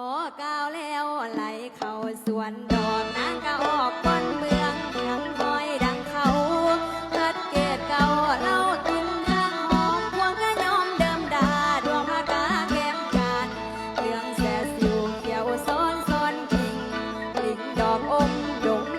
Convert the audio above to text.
ก้าวแล้วไหลเข้าสวนดอกนางก็ออกบอนเมืองเมืองคอยดังเขาเกิดเกตเก่าเล่าตุนเครื่องหอมพวงกระยอมเดิมดาดวงพระกาแก้มกาดเรื่องแสสิวเขียวซ้อนซ้อนกิ่งกลิ่นดอกอมดง